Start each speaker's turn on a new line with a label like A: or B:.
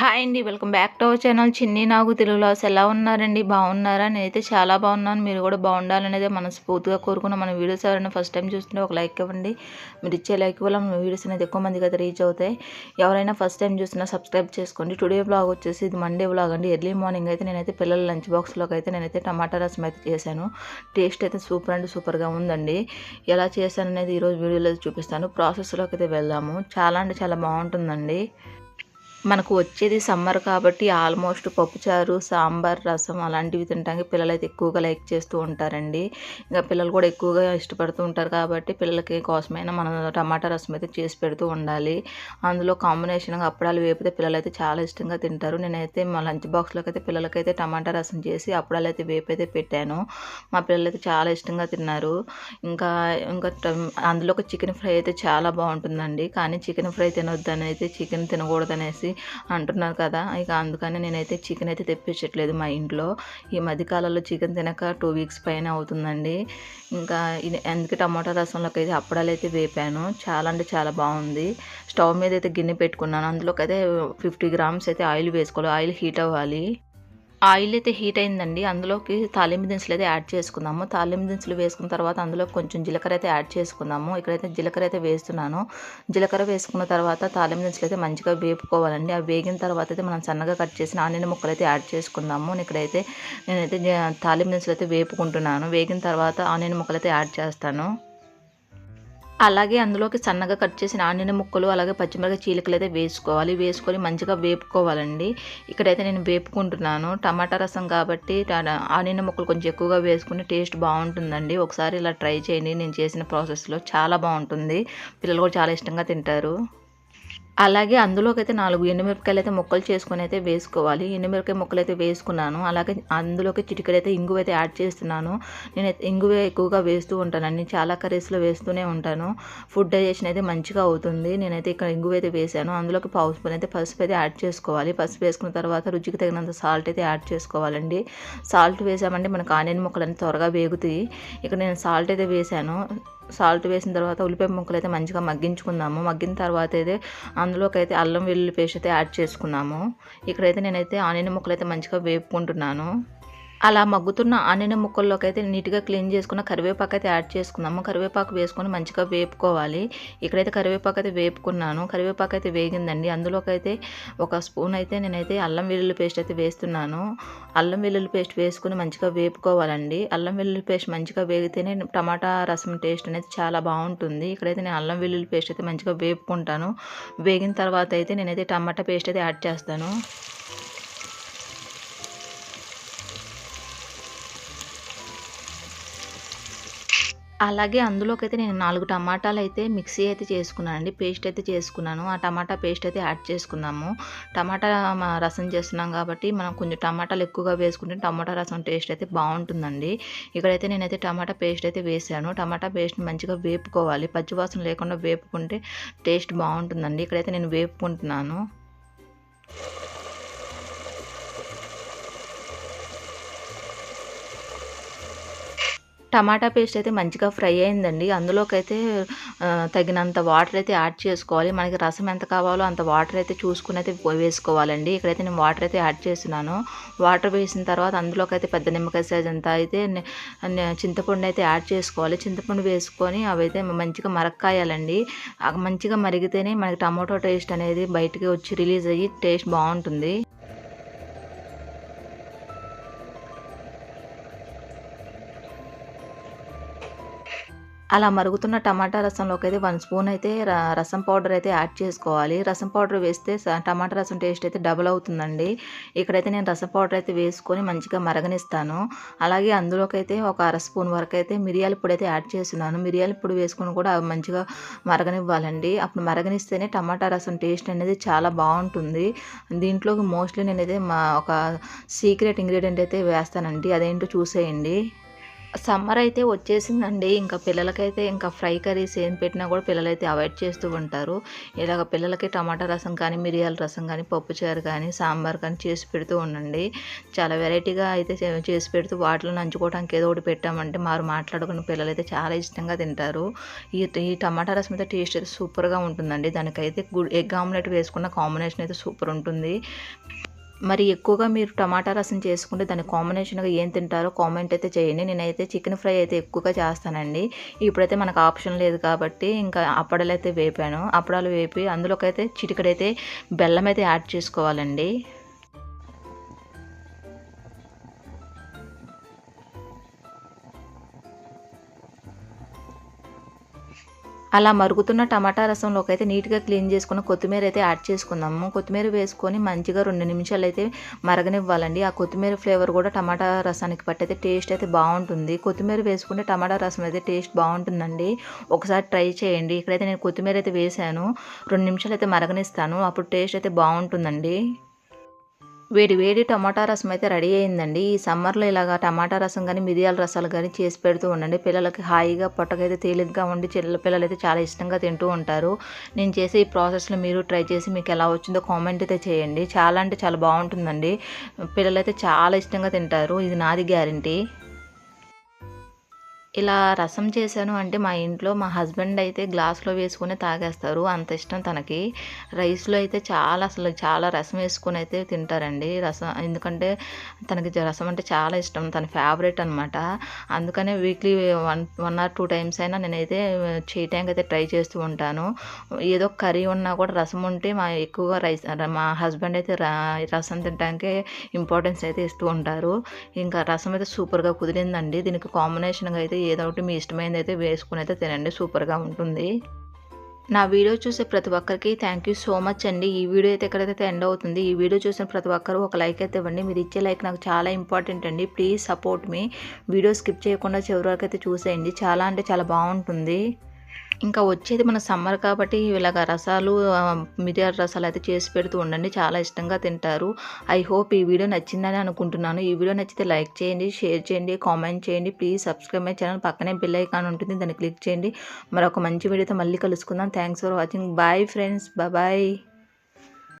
A: Hi అండి welcome back to our channel. Chinni Nagu తెలుగులో అసలు ఎలా ఉన్నారండి? బాగున్నారా? నేనైతే చాలా బాగున్నాను. మీరు కూడా బాగుండాలనేది మనస్ఫూర్తిగా కోరుకున్న. మన వీడియోస్ ఎవరైనా ఫస్ట్ టైం చూస్తుంటే ఒక లైక్ ఇవ్వండి. మీరు ఇచ్చే లైక్ వల్ల మన వీడియోస్ అనేది ఎక్కువ మందికి అయితే రీచ్ అవుతాయి. ఎవరైనా ఫస్ట్ టైం చూసినా సబ్స్క్రైబ్ చేసుకోండి. టుడే బ్లాగ్ వచ్చేసి ఇది మండే బ్లాగ్ అండి. ఎర్లీ మార్నింగ్ అయితే నేనైతే పిల్లల లంచ్ బాక్స్లోకి అయితే నేనైతే టమాటా రసం అయితే చేశాను. టేస్ట్ అయితే సూపర్ అండ్ సూపర్గా ఉందండి. ఎలా చేశాను అనేది ఈరోజు వీడియోలో చూపిస్తాను. ప్రాసెస్లోకి అయితే వెళ్దాము. చాలా అంటే చాలా బాగుంటుందండి. మనకు వచ్చేది సమ్మర్ కాబట్టి ఆల్మోస్ట్ పప్పుచారు సాంబార్ రసం అలాంటివి తినడానికి పిల్లలు అయితే ఎక్కువగా లైక్ చేస్తూ ఉంటారండి. ఇంకా పిల్లలు కూడా ఎక్కువగా ఇష్టపడుతూ ఉంటారు కాబట్టి పిల్లలకి కోసమైనా మనం టమాటా రసం అయితే చేసి పెడుతూ ఉండాలి. అందులో కాంబినేషన్గా అప్పడాలు వేపితే పిల్లలు అయితే చాలా ఇష్టంగా తింటారు. నేనైతే మా లంచ్ బాక్స్లోకి అయితే పిల్లలకైతే టమాటా రసం చేసి అప్పడాలు అయితే వేపైతే పెట్టాను. మా పిల్లలు అయితే చాలా ఇష్టంగా తిన్నారు. ఇంకా ఇంకా అందులో చికెన్ ఫ్రై అయితే చాలా బాగుంటుందండి. కానీ చికెన్ ఫ్రై తినొద్దని అయితే చికెన్ తినకూడదనేసి అంటున్నారు కదా. ఇక అందుకని నేనైతే చికెన్ అయితే తెప్పించట్లేదు మా ఇంట్లో. ఈ మధ్యకాలంలో చికెన్ తినక టూ వీక్స్ పైన అవుతుందండి. ఇంకా ఇది అందుకే టమాటా రసంలోకి అయితే అప్పడాలు అయితే వేపాను. చాలా అంటే చాలా బాగుంది. స్టవ్ మీద అయితే గిన్నె పెట్టుకున్నాను. అందులోకి అయితే ఫిఫ్టీ గ్రామ్స్ అయితే ఆయిల్ వేసుకోవాలి. ఆయిల్ హీట్ అవ్వాలి. ఆయిల్ అయితే హీట్ అయిందండి. అందులోకి తాలింపు దినుసులు అయితే యాడ్ చేసుకుందాము. తాలింపు దినుసులు వేసుకున్న తర్వాత అందులో కొంచెం జీలకర్ర అయితే యాడ్ చేసుకుందాము. ఇక్కడైతే జీలకర్ర అయితే వేస్తున్నాను. జీలకర్ర వేసుకున్న తర్వాత తాలింపు దినుసులు అయితే మంచిగా వేపుకోవాలండి. అవి వేగిన తర్వాత అయితే మనం సన్నగా కట్ చేసిన ఆనియన్ ముక్కలు అయితే యాడ్ చేసుకుందాము. ఇక్కడైతే నేనైతే తాలింపు దినుసులు అయితే వేపుకుంటున్నాను. వేగిన తర్వాత ఆనియన్ ముక్కలు అయితే యాడ్ చేస్తాను. అలాగే అందులోకి సన్నగా కట్ చేసిన ఆనియన్ ముక్కలు అలాగే పచ్చిమిరపకాయ చీలికలు అయితే వేసుకోవాలి. వేసుకొని మంచిగా వేపుకోవాలండి. ఇక్కడైతే నేను వేపుకుంటున్నాను. టమాటా రసం కాబట్టి ఆనియన్ ముక్కలు కొంచెం ఎక్కువగా వేసుకుని టేస్ట్ బాగుంటుందండి. ఒకసారి ఇలా ట్రై చేయండి. నేను చేసిన ప్రాసెస్లో చాలా బాగుంటుంది. పిల్లలు కూడా చాలా ఇష్టంగా తింటారు. అలాగే అందులోకి అయితే నాలుగు ఎండుమిరపకాయలు అయితే ముక్కలు చేసుకొని అయితే వేసుకోవాలి. ఎండుమిరపకాయ ముక్కలు అయితే వేసుకున్నాను. అలాగే అందులోకి చిటికడైతే అయితే ఇంగువ అయితే యాడ్ చేస్తున్నాను. నేను ఇంగువ ఎక్కువగా వేస్తూ ఉంటానండి చాలా కర్రీస్లో వేస్తూనే ఉంటాను. ఫుడ్ డైజెషన్ అయితే మంచిగా అవుతుంది. నేనైతే ఇక్కడ ఇంగువ అయితే వేసాను. అందులోకి పావు స్పూన్ అయితే పసుపు అయితే యాడ్ చేసుకోవాలి. పసుపు వేసుకున్న తర్వాత రుచికి తగినంత సాల్ట్ అయితే యాడ్ చేసుకోవాలండి. సాల్ట్ వేసామంటే మనకు ఆనియన్ ముక్కలు అన్నీ త్వరగా వేగుతాయి. ఇక్కడ నేను సాల్ట్ అయితే వేసాను. సాల్ట్ వేసిన తర్వాత ఉల్లిపాయ ముక్కలు అయితే మంచిగా మగ్గించుకుందాము. మగ్గిన తర్వాత అయితే అందులోకి అయితే అల్లం వెల్లుల్లి పేస్ట్ అయితే యాడ్ చేసుకున్నాము. ఇక్కడైతే నేనైతే ఆనియన్ ముక్కలు అయితే మంచిగా వేపుకుంటున్నాను. అలా మగ్గుతున్న ఆనిన ముక్కల్లోకి అయితే నీట్గా క్లీన్ చేసుకున్న కరివేపాకు అయితే యాడ్ చేసుకుందాము. కరివేపాకు వేసుకొని మంచిగా వేపుకోవాలి. ఇక్కడైతే కరివేపాకు అయితే వేపుకున్నాను. కరివేపాకు అయితే వేగిందండి. అందులోకి అయితే ఒక స్పూన్ అయితే నేనైతే అల్లం వెల్లుల్లి పేస్ట్ అయితే వేస్తున్నాను. అల్లం వెల్లుల్లి పేస్ట్ వేసుకుని మంచిగా వేపుకోవాలండి. అల్లం వెల్లుల్లి పేస్ట్ మంచిగా వేగితేనే టమాటా రసం టేస్ట్ అనేది చాలా బాగుంటుంది. ఇక్కడైతే నేను అల్లం వెల్లుల్లి పేస్ట్ అయితే మంచిగా వేపుకుంటాను. వేగిన తర్వాత అయితే నేనైతే టమాటా పేస్ట్ అయితే యాడ్ చేస్తాను. అలాగే అందులోకి అయితే నేను నాలుగు టమాటాలు అయితే మిక్సీ అయితే చేసుకున్నాను అండి పేస్ట్ అయితే చేసుకున్నాను. ఆ టమాటా పేస్ట్ అయితే యాడ్ చేసుకున్నాము టమాటా రసం చేస్తున్నాం కాబట్టి మనం కొంచెం టమాటాలు ఎక్కువగా వేసుకుంటే టమాటా రసం టేస్ట్ అయితే బాగుంటుందండి. ఇక్కడైతే నేనైతే టమాటా పేస్ట్ అయితే వేసాను. టమాటా పేస్ట్ మంచిగా వేపుకోవాలి. పచ్చివాసన లేకుండా వేపుకుంటే టేస్ట్ బాగుంటుందండి. ఇక్కడైతే నేను వేపుకుంటున్నాను. టమాటా పేస్ట్ అయితే మంచిగా ఫ్రై అయిందండి. అందులోకైతే తగినంత వాటర్ అయితే యాడ్ చేసుకోవాలి. మనకి రసం ఎంత కావాలో అంత వాటర్ అయితే చూసుకుని అయితే వేసుకోవాలండి. ఇక్కడైతే నేను వాటర్ అయితే యాడ్ చేస్తున్నాను. వాటర్ వేసిన తర్వాత అందులోకి అయితే పెద్ద నిమ్మకాయ సైజ్ అంతా అయితే చింతపండు అయితే యాడ్ చేసుకోవాలి. చింతపండు వేసుకొని అవైతే మంచిగా మరక్కాయాలండి. మంచిగా మరిగితేనే మనకి టమాటో టేస్ట్ అనేది బయటికి వచ్చి రిలీజ్ అయ్యి టేస్ట్ బాగుంటుంది. అలా మరుగుతున్న టమాటా రసంలోకి అయితే వన్ స్పూన్ అయితే రసం పౌడర్ అయితే యాడ్ చేసుకోవాలి. రసం పౌడర్ వేస్తే టమాటా రసం టేస్ట్ అయితే డబుల్ అవుతుందండి. ఇక్కడైతే నేను రసం పౌడర్ అయితే వేసుకొని మంచిగా మరగనిస్తాను. అలాగే అందులోకి అయితే ఒక అర స్పూన్ వరకు అయితే మిరియాల పొడి అయితే యాడ్ చేస్తున్నాను. మిరియాల పొడి వేసుకొని కూడా మంచిగా మరగనివ్వాలండి. అప్పుడు మరగనిస్తేనే టమాటా రసం టేస్ట్ అనేది చాలా బాగుంటుంది. దీంట్లోకి మోస్ట్లీ నేనైతే మా ఒక సీక్రెట్ ఇంగ్రీడియంట్ అయితే వేస్తానండి. అదేంటో చూసేయండి. సమ్మర్ అయితే వచ్చేసిందండి. ఇంకా పిల్లలకైతే ఇంకా ఫ్రై కర్రీస్ ఏం పెట్టినా కూడా పిల్లలైతే అవాయిడ్ చేస్తూ ఉంటారు. ఇలాగ పిల్లలకి టమాటా రసం కానీ మిరియాల రసం కానీ పప్పుచారు కానీ సాంబార్ కానీ చేసి పెడుతూ ఉండండి. చాలా వెరైటీగా అయితే చేసి పెడుతూ వాటిలో నంచుకోవడానికి ఏదో ఒకటి పెట్టామంటే మారు మాట్లాడుకున్న పిల్లలు అయితే చాలా ఇష్టంగా తింటారు. ఈ ఈ టమాటా రసం అయితే టేస్ట్ అయితే సూపర్గా ఉంటుందండి. దానికైతే గుడ్ ఎగ్ ఆమ్లెట్ వేసుకున్న కాంబినేషన్ అయితే సూపర్ ఉంటుంది. మరి ఎక్కువగా మీరు టమాటా రసం చేసుకుంటే దాని కాంబినేషన్గా ఏం తింటారో కామెంట్ అయితే చేయండి. నేనైతే చికెన్ ఫ్రై అయితే ఎక్కువగా చేస్తానండి. ఇప్పుడైతే మనకు ఆప్షన్ లేదు కాబట్టి ఇంకా అప్పడాలు అయితే వేపాను. అప్పడాలు వేపి అందులోకి అయితే చిటికడైతే బెల్లం అయితే యాడ్ చేసుకోవాలండి. అలా మరుగుతున్న టమాటా రసంలోకి అయితే నీట్గా క్లీన్ చేసుకున్న కొత్తిమీర అయితే యాడ్ చేసుకుందాము. కొత్తిమీర వేసుకొని మంచిగా రెండు నిమిషాలు అయితే మరగనివ్వాలండి. ఆ కొత్తిమీర ఫ్లేవర్ కూడా టమాటా రసానికి పట్టయితే టేస్ట్ అయితే బాగుంటుంది. కొత్తిమీర వేసుకుంటే టమాటా రసం అయితే టేస్ట్ బాగుంటుందండి. ఒకసారి ట్రై చేయండి. ఇక్కడైతే నేను కొత్తిమీర అయితే వేసాను రెండు నిమిషాలు అయితే మరగనిస్తాను. అప్పుడు టేస్ట్ అయితే బాగుంటుందండి. వేడి వేడి టమాటా రసం అయితే రెడీ అయిందండి. ఈ సమ్మర్లో ఇలాగా టమాటా రసం కానీ మిరియాల రసాలు కానీ చేసి పెడుతూ ఉండండి. పిల్లలకి హాయిగా పొట్టకైతే తేలిగ్గా ఉండి చిల్ల పిల్లలు అయితే చాలా ఇష్టంగా తింటూ ఉంటారు. నేను చేసే ఈ ప్రాసెస్లో మీరు ట్రై చేసి మీకు ఎలా వచ్చిందో కామెంట్ అయితే చేయండి. చాలా అంటే చాలా బాగుంటుందండి. పిల్లలైతే చాలా ఇష్టంగా తింటారు. ఇది నాది గ్యారంటీ. ఇలా రసం చేశాను అంటే మా ఇంట్లో మా హస్బెండ్ అయితే గ్లాస్లో వేసుకుని తాగేస్తారు. అంత ఇష్టం తనకి. రైస్లో అయితే చాలా అసలు చాలా రసం వేసుకొని అయితే తింటారండి. రసం ఎందుకంటే తనకి రసం అంటే చాలా ఇష్టం. తన ఫేవరెట్ అనమాట అందుకనే weekly one one or two times అయినా నేనైతే చేయటానికి అయితే ట్రై చేస్తూ ఉంటాను. ఏదో కర్రీ ఉన్నా కూడా రసం ఉంటే మా ఎక్కువగా రైస్ మా హస్బెండ్ అయితే రసం తినడానికి ఇంపార్టెన్స్ అయితే ఇస్తూ ఉంటారు. ఇంకా రసం అయితే సూపర్గా కుదిరిందండి. దీనికి కాంబినేషన్గా అయితే ఏదో ఒకటి మీ ఇష్టమైనది అయితే వేసుకుని అయితే తినండి సూపర్గా ఉంటుంది. నా వీడియో చూసే ప్రతి ఒక్కరికి థ్యాంక్ యూ సో మచ్ అండి. ఈ వీడియో అయితే ఎక్కడైతే ఎండ్ అవుతుంది ఈ వీడియో చూసిన ప్రతి ఒక్కరు ఒక లైక్ అయితే ఇవ్వండి. మీరు ఇచ్చే లైక్ నాకు చాలా ఇంపార్టెంట్ అండి. ప్లీజ్ సపోర్ట్ మీ వీడియో స్కిప్ చేయకుండా చివరి వరకు అయితే చూసేయండి. చాలా అంటే చాలా బాగుంటుంది. ఇంకా వచ్చేది మన సమ్మర్ కాబట్టి ఇలాగ రసాలు మిరియాల రసాలు అయితే చేసి పెడుతూ ఉండండి. చాలా ఇష్టంగా తింటారు. ఐ హోప్ ఈ వీడియో నచ్చిందని అనుకుంటున్నాను. ఈ వీడియో నచ్చితే లైక్ చేయండి షేర్ చేయండి కామెంట్ చేయండి. Please subscribe my channel. పక్కనే బిల్ ఐకాన్ ఉంటుంది దాన్ని క్లిక్ చేయండి. మరొక మంచి వీడియోతో మళ్ళీ కలుసుకుందాం. Thanks for watching. Bye friends. Bye.